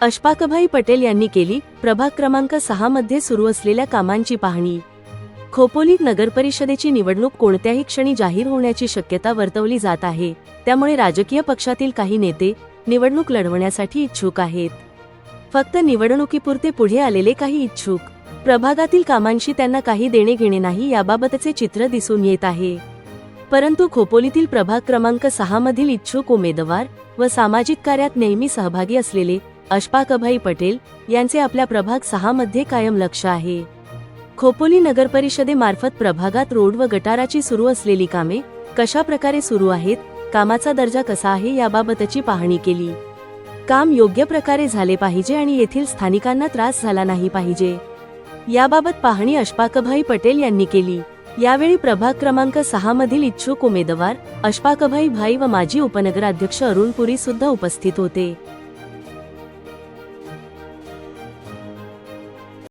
अशपाकभाई पटेल यांनी केली प्रभाग क्रमांक सहा मध्ये सुरू असलेल्या कामांची पाहणी. खोपोली नगरपरिषदेची निवडणूक कोणत्याही क्षणी जाहीर होण्याची शक्यता वर्तवली जात आहे त्यामुळे राजकीय पक्षातील काही नेते निवडणूक लढवण्यासाठी इच्छुक आहेत. फक्त निवडणुकीपुरते पुढे आलेले काही इच्छुक. प्रभागातील कामांशी त्यांना काही देणे घेणे नाही याबाबतचे चित्र दिसून येत आहे. परंतु खोपोलीतील प्रभाग क्रमांक सहा मधील इच्छुक उमेदवार व सामाजिक कार्यात नेहमी सहभागी असलेले अशफाकभाई पटेल यांचे आपल्या प्रभाग सहा मध्ये कायम लक्ष आहे. खोपोली नगरपरिषदेमार्फत प्रभागात रोड व गटाराची सुरू असलेली कामे कशा प्रकारे सुरू आहेत कामाचा दर्जा कसा आहे याबाबतची पाहणी केली. काम योग्य प्रकारे झाले पाहिजे आणि येथील स्थानिकांना त्रास झाला नाही पाहिजे. याबाबत पाहणी अशफाकभाई पटेल यांनी केली. यावेळी प्रभाग क्रमांक सहा मधील इच्छुक उमेदवार अशफाकभाई भाई व माजी उपनगराध्यक्ष अरुण पुरी सुद्धा उपस्थित होते.